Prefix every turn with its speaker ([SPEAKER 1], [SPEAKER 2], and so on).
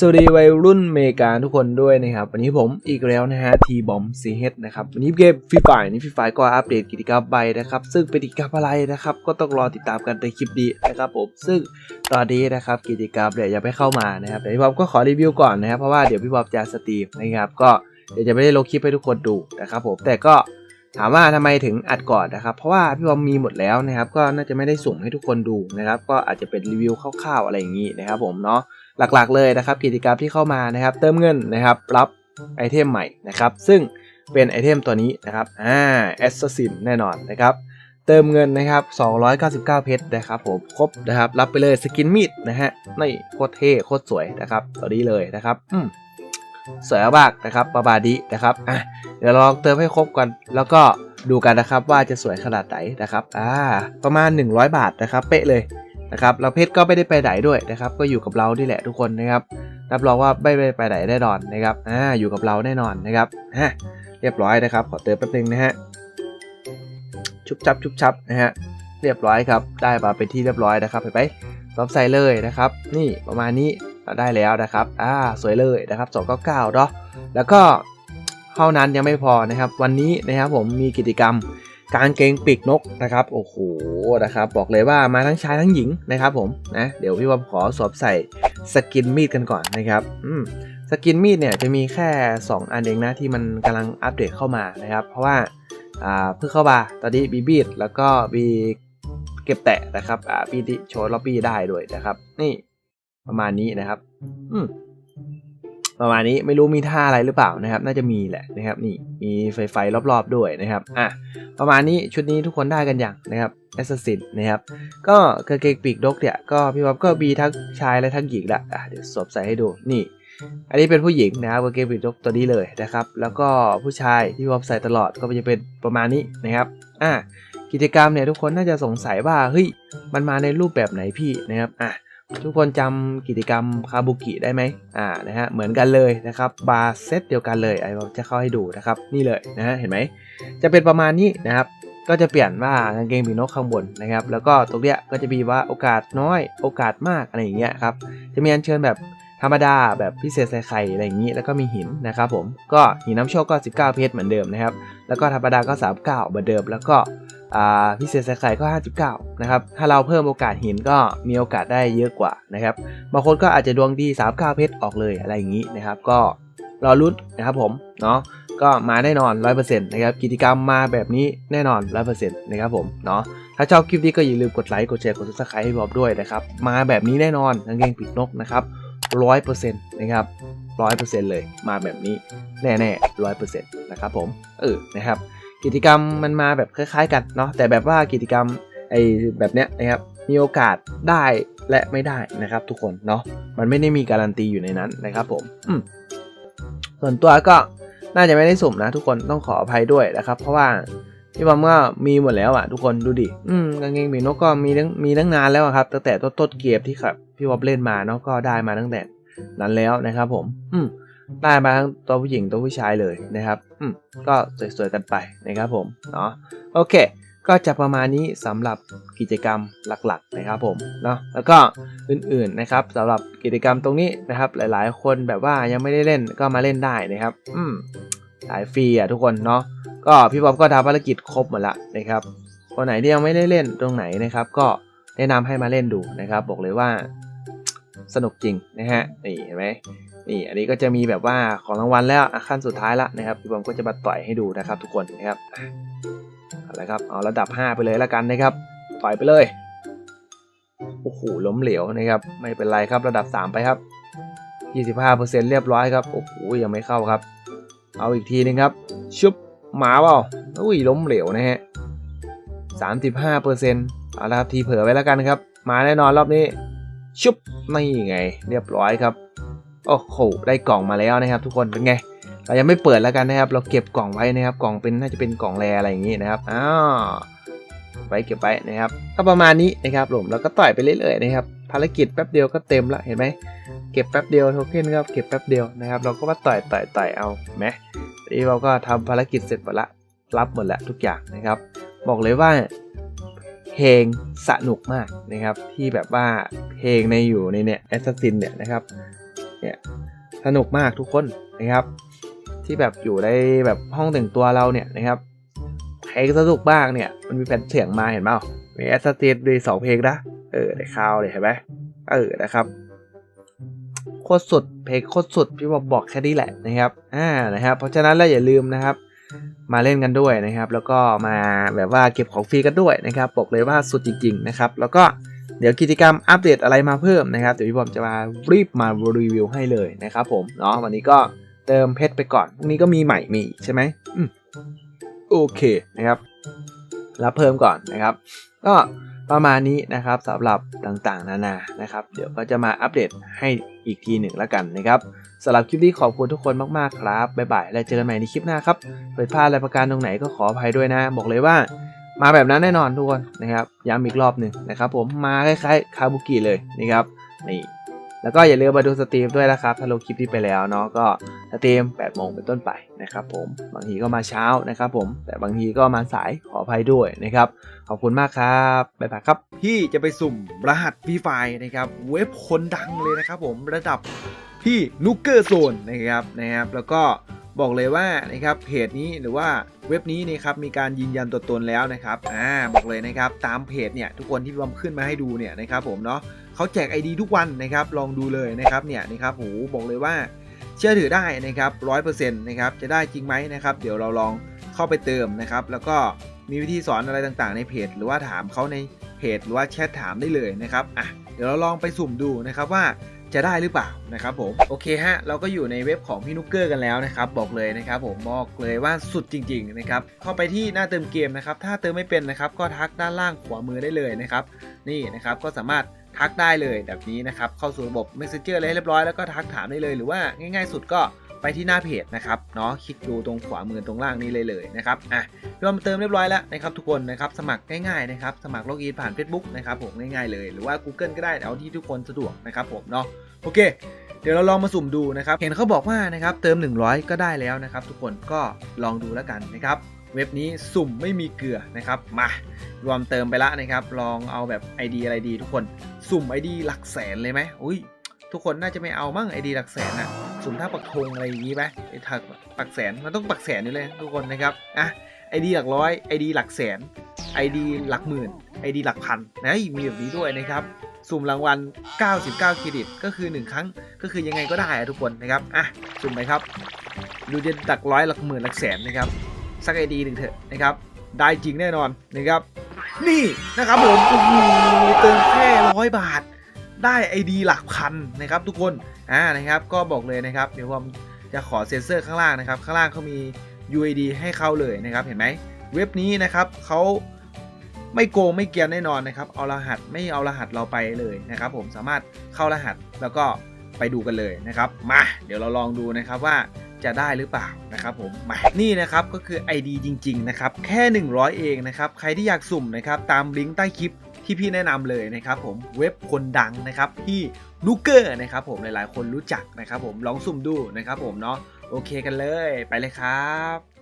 [SPEAKER 1] สวัสดีวัยรุ่นเมกาทุกคนด้วยนะครับ วันนี้ผมอีกแล้วนะฮะทีบอมซีเฮดนะครับ วันนี้เกมฟรีไฟนี่ฟรีไฟก็อัปเดตกิจกรรมใบนะครับ ซึ่งเป็นกิจกรรมอะไรนะครับ ก็ต้องรอติดตามกันในคลิปนี้นะครับผมซึ่งตอนนี้นะครับกิจกรรมเนี่ยยังไม่เข้ามานะครับแต่พี่บอมก็ขอรีวิวก่อนนะครับเพราะว่าเดี๋ยวพี่บอมจะสตรีมนะครับก็เดี๋ยวจะไม่ได้ลงคลิปให้ทุกคนดูนะครับผมแต่ก็ถามว่าทำไมถึงอัดก่อนนะครับ เพราะว่าพี่บอมมีหมดแล้วนะครับ ก็น่าจะไม่ได้สุ่มให้ทุกคนดูนะครับ ก็อาจจะเป็นรีวิวคร่าวๆอะไรอย่างนี้นะครับผมเนาะ หลักๆเลยนะครับ กิจกรรมที่เข้ามานะครับ เติมเงินนะครับ รับไอเทมใหม่นะครับ ซึ่งเป็นไอเทมตัวนี้นะครับ อ่าแอสซัสซินแน่นอนนะครับ เติมเงินนะครับ 299 เพชรนะครับผม ครบนะครับ รับไปเลยสกินมีดนะฮะ นี่โคตรเท่โคตรสวยนะครับ ตัวนี้เลยนะครับ อืมสวยมากนะครับ ประบาดีนะครับ อะ เดี๋ยวลองเติมให้ครบกัน แล้วก็ดูกันนะครับว่าจะสวยขนาดไหนนะครับ อ่า ประมาณ 100 บาทนะครับ เป๊ะเลย นะครับเราเพชรก็ไม่ได้ไปไหนด้วยนะครับ ก็อยู่กับเราที่แหละทุกคนนะครับรับรองว่าไม่ได้ไปไหนแน่นอนนะครับอ่าอยู่กับเราแน่นอนนะครับฮะเรียบร้อยนะครับ ขอเติมแป๊บนึงนะฮะชุบชับชุบชับนะฮะเรียบร้อยครับ ได้มาเป็นที่เรียบร้อยนะครับไปไปซอฟใส่เลยนะครับ นี่ประมาณนี้เราได้แล้วนะครับอ่าสวยเลยนะครับ299เนาะแล้วก็เท่านั้นยังไม่พอนะครับ วันนี้นะครับผมมีกิจกรรม การเกงปีกนกนะครับโอ้โหนะครับบอกเลยว่ามาทั้งชายทั้งหญิงนะครับผมนะเดี๋ยวพี่วอมขอสวมใส่สกินมีดกันก่อนนะครับอืมสกินมีดเนี่ยจะมีแค่ 2 อันเองนะที่มันกำลังอัปเดตเข้ามานะครับ เพราะว่าอ่าเพิ่งเข้ามาตอนนี้บีบีดแล้วก็บีเก็บแตะนะครับอ่าบีดิโชว์ล็อบบี้ได้ด้วยนะครับ นี่ประมาณนี้นะครับ อืม ประมาณนี้ไม่รู้มีท่าอะไรหรือเปล่านะครับ น่าจะมีแหละนะครับ นี่มีไฟไฟรอบๆด้วยนะครับอะประมาณนี้ชุดนี้ทุกคนได้กันอย่างนะครับแอสซัสซินนะครับ ก็กางเกงปีกนกเนี่ยก็พี่บ๊อบก็มีทั้งชายและทั้งหญิงแหละอะเดี๋ยวสวมใส่ให้ดูนี่ อันนี้เป็นผู้หญิงนะครับกางเกงปีกนกตัวนี้เลยนะครับ แล้วก็ผู้ชายที่พี่บ๊อบใส่ตลอดก็จะเป็นประมาณนี้นะครับอะกิจกรรมเนี่ยทุกคนน่าจะสงสัยว่าเฮ้ยมันมาในรูปแบบไหนพี่นะครับอะ ทุกคนจำกิจกรรมคาบุกิได้ไหมอ่านะฮะเหมือนกันเลยนะครับบาร์เซตเดียวกันเลยไอ้ผมจะเข้าให้ดูนะครับนี่เลยนะฮะเห็นไหมจะเป็นประมาณนี้นะครับก็จะเปลี่ยนว่ากางเกงปีนกข้างบนนะครับ แล้วก็ตรงเนี้ยก็จะมีว่าโอกาสน้อยโอกาสมากอะไรอย่างเงี้ยครับจะมีอันเชิญแบบธรรมดาแบบพิเศษใส่ไข่อะไรอย่างนี้แล้วก็มีหินนะครับผมก็หินน้ำโชคก็ 19 เพชรเหมือนเดิมนะครับแล้วก็ธรรมดาก็ 39เหมือนเดิม แล้วก็ พิเศษใส่ไข่ก็ 59 นะครับ ถ้าเราเพิ่มโอกาสหินก็มีโอกาสได้เยอะกว่านะครับ บางคนก็อาจจะดวงดี 39 เพชรออกเลยอะไรอย่างนี้นะครับ ก็รอรุ้นนะครับผม เนาะก็มาแน่นอน 100%นะครับ กิจกรรมมาแบบนี้แน่นอน 100%นะครับผม เนาะถ้าชอบคลิปนี้ก็อย่าลืมกดไลค์ กดแชร์ กด subscribe ให้บอบด้วยนะครับ มาแบบนี้แน่นอนกางเกงปีกนกนะครับ 100%นะครับ100%เลย มาแบบนี้แน่ๆ100%นะครับผม เออ นะครับ กิจกรรมมันมาแบบคล้ายๆ กันเนาะแต่แบบว่ากิจกรรมไอ้แบบเนี้ยนะครับมีโอกาสได้และไม่ได้นะครับ ทุกคนเนาะมันไม่ได้มีการันตีอยู่ในนั้นนะครับผมอืมส่วนตัวก็น่าจะไม่ได้สุ่มนะ ทุกคนต้องขออภัยด้วยนะครับ เพราะว่าพี่บอมก็มีหมดแล้วอะทุกคนดูดิอืมกางเกงปีนกก็มีตั้งมีตั้งนานแล้วครับตั้งแต่ต้นต้นเกมที่ครับพี่บอมเล่นมาเนาะก็ได้มาตั้งแต่นั้นแล้วนะครับ ผม อืม ได้มาทั้งตัวผู้หญิงตัวผู้ชายเลยนะครับอืมก็สวยๆกันไปนะครับผมเนาะโอเค ก็จะประมาณนี้สำหรับกิจกรรมหลักๆนะครับผมเนาะแล้วก็อื่นๆนะครับสำหรับกิจกรรมตรงนี้นะครับ หลายๆ คนแบบว่ายังไม่ได้เล่นก็มาเล่นได้นะครับ อืมสายฟรีอะทุกคนเนาะก็พี่บ๊อบก็ทำภารกิจครบหมดละนะครับคนไหนที่ยังไม่ได้เล่นตรงไหนนะครับ ก็แนะนำให้มาเล่นดูนะครับ บอกเลยว่า สนุกจริงนะฮะนี่เห็นไหมนี่อันนี้ก็จะมีแบบว่าของรางวัลแล้วขั้นสุดท้ายละนะครับพี่บอมก็จะมาต่อยให้ดูนะครับ ทุกคนนะครับอะเอาละครับเอาระดับ 5 ไปเลยแล้วกันนะครับ ต่อยไปเลยโอ้โหล้มเหลวนะครับ ไม่เป็นไรครับระดับ 3 ไปครับ 25%เรียบร้อยครับโอ้โหยังไม่เข้าครับ เอาอีกทีนึงครับ ชุบหมาเปล่าอุ้ยล้มเหลวนะฮะ35%เอาละครับทีเผลอไว้แล้วกันครับ มาแน่นอนรอบนี้ ชุบนี่ไง เรียบร้อยครับ โอ้โห ได้กล่องมาแล้วนะครับ ทุกคนเป็นไง เรายังไม่เปิดแล้วกันนะครับ เราเก็บกล่องไว้นะครับ กล่องเป็นน่าจะเป็นกล่องแรอะไรอย่างนี้นะครับอ้าวไว้เก็บไว้นะครับก็ประมาณนี้นะครับผมแล้วก็ต่อยไปเรื่อยๆนะครับ ภารกิจแป๊บเดียวก็เต็มละเห็นไหมเก็บแป๊บเดียวโทเค็นครับเก็บแป๊บเดียวนะครับ เราก็มาต่อยต่อยต่อยเอาเห็นไหมนี่เราก็ทำภารกิจเสร็จหมดละรับหมดแล้วทุกอย่างนะครับ บอกเลยว่า เพลงสนุกมากนะครับ ที่แบบว่าเพลงในอยู่ในเนี่ยแอสซัสซินเนี่ยนะครับเนี่ยสนุกมากทุกคนนะครับ ที่แบบอยู่ในแบบห้องแต่งตัวเราเนี่ยนะครับเพลงสนุกมากเนี่ยมันมีแผ่นเสียงมาเห็นเปล่ามีแอสเตดด้วยสองเพลงนะเออได้ข่าวเลยเห็นไหมเออนะครับโคตรสุดเพลงโคตรสุดพี่บอกบอกแค่นี้แหละนะครับอ่านะครับเพราะฉะนั้นแล้วอย่าลืมนะครับ มาเล่นกันด้วยนะครับ แล้วก็มาแบบว่าเก็บของฟรีกันด้วยนะครับบอกเลยว่าสุดจริง ๆ นะครับ แล้วก็เดี๋ยวกิจกรรมอัปเดตอะไรมาเพิ่มนะครับเดี๋ยวพี่บอมจะมารีบมารีวิวให้เลยนะครับผมเนาะวันนี้ก็เติมเพชรไปก่อนพรุ่งนี้ก็มีใหม่มีใช่ไหมโอเคนะครับรับเพิ่มก่อนนะครับ ก็ ประมาณนี้นะครับสำหรับต่างๆ นานานะครับ เดี๋ยวก็จะมาอัปเดตให้อีกทีหนึ่งแล้วกันนะครับสำหรับคลิปนี้ขอบคุณทุกคนมากๆครับบ๊ายบายและเจอกันใหม่ในคลิปหน้าครับเผิดพลาดอะไรประการตรงไหนก็ขออภัยด้วยนะ บอกเลยว่ามาแบบนั้นแน่นอนทุกคนนะครับย้ำอีกรอบหนึ่งนะครับ ผมมาคล้ายๆคาบุกิเลยนะครับนี่ แล้วก็อย่าลืมมาดูสตรีมด้วยนะครับ ถ้าลงคลิปนี้ไปแล้วเนาะก็สตรีม8โมงเป็นต้นไปนะครับผมบางทีก็มาเช้านะครับผมแต่บางทีก็มาสายขออภัยด้วยนะครับ ขอบคุณมากครับบ๊ายบายครับที่จะไปสุ่มรหัสฟรีไฟนะครับเว็บคนดังเลยนะครับผมระดับพี่นุกเกอร์โซนนะครับนะครับ แล้วก็บอกเลยว่านะครับเพจนี้หรือว่าเว็บนี้นะครับมีการยืนยันตัวตนแล้วนะครับอ่าบอกเลยนะครับตามเพจเนี่ยทุกคนที่บอมขึ้นมาให้ดูเนี่ยนะครับผมเนาะ เขาแจก ID ทุกวันนะครับ ลองดูเลยนะครับเนี่ยนะครับโหบอกเลยว่าเชื่อถือได้นะครับร้อยเปอร์เซ็นต์นะครับจะได้จริงไหมนะครับ เดี๋ยวเราลองเข้าไปเติมนะครับ แล้วก็มีวิธีสอนอะไรต่างๆ ในเพจ หรือว่าถามเขาในเพจหรือว่าแชทถามได้เลยนะครับอะเดี๋ยวเราลองไปสุ่มดูนะครับว่าจะได้หรือเปล่านะครับผมโอเคฮะเราก็อยู่ในเว็บของพี่นุกเกอร์กันแล้วนะครับ บอกเลยนะครับ ผมบอกเลยว่าสุดจริง ๆ นะครับ เข้าไปที่หน้าเติมเกมนะครับ ถ้าเติมไม่เป็นนะครับ ก็ทักด้านล่างขวามือได้เลยนะครับ นี่นะครับก็สามารถ ทักได้เลยแบบนี้นะครับ เข้าสู่ระบบ Messenger เลยเรียบร้อยแล้วก็ทักถามได้เลยหรือว่าง่ายๆสุดก็ไปที่หน้าเพจนะครับเนาะคลิกดูตรงขวามือตรงล่างนี้เลยเลยนะครับอะพี่อมเติมเรียบร้อยแล้วนะครับทุกคนนะครับสมัครง่ายๆนะครับสมัครล็อกอินผ่าน Facebook นะครับผมง่ายๆเลยหรือว่า Google ก็ได้เอาที่ทุกคนสะดวกนะครับผมเนาะโอเค เดี๋ยวเราลองมาสุ่มดูนะครับเห็นเขาบอกว่านะครับเติม 100 ก็ได้แล้วนะครับทุกคนก็ลองดูแล้วกันนะครับ เว็บนี้สุ่มไม่มีเกลือนะครับมารวมเติมไปละนะครับ ลองเอาแบบ ID อะไรดีทุกคนสุ่ม ID หลักแสนเลยไหมอุ้ยทุกคนน่าจะไม่เอามั่ง ID หลักแสนอะสุ่มท่าปักธงอะไรอย่างงี้ไหมไอ้ท่าปักแสนมันต้องปักแสนอยู่เลยทุกคนนะครับอะ ID หลักร้อย ID หลักแสน ID หลักหมื่น ID หลักพันนะมีแบบนี้ด้วยนะครับสุ่มรางวัล 99 เครดิต ก็คือ 1 ครั้ง ก็คือยังไงก็ได้ทุกคนนะครับ อะ สุ่มไปครับ ดูจะหลักร้อยหลักหมื่นหลักแสนนะครับ สักไอดีหนึ่งเถอะนะครับ ได้จริงแน่นอนนะครับ นี่นะครับผมโอ้โหเติมแค่ร้อยบาท ได้ไอดีหลักพันนะครับ ทุกคนอ่านะครับก็บอกเลยนะครับเดี๋ยวผมจะขอเซ็นเซอร์ข้างล่างนะครับ ข้างล่างเขามี UID ให้เข้าเลยนะครับ เห็นไหมเว็บนี้นะครับเขาไม่โกงไม่เกียนแน่นอนนะครับ เอารหัสไม่เอารหัสเราไปเลยนะครับ ผมสามารถเข้ารหัสแล้วก็ไปดูกันเลยนะครับ มา เดี๋ยวเราลองดูนะครับว่า จะได้หรือเปล่านะครับผมมานี่นะครับก็คือ ID จริง ๆ นะครับ แค่ 100 เองนะครับใครที่อยากสุ่มนะครับตามลิงก์ใต้คลิปที่พี่แนะนำเลยนะครับผมเว็บคนดังนะครับที่ลูเกอร์นะครับผมหลายๆ คนรู้จักนะครับผมลองสุ่มดูนะครับผมเนาะโอเคกันเลยไปเลยครับ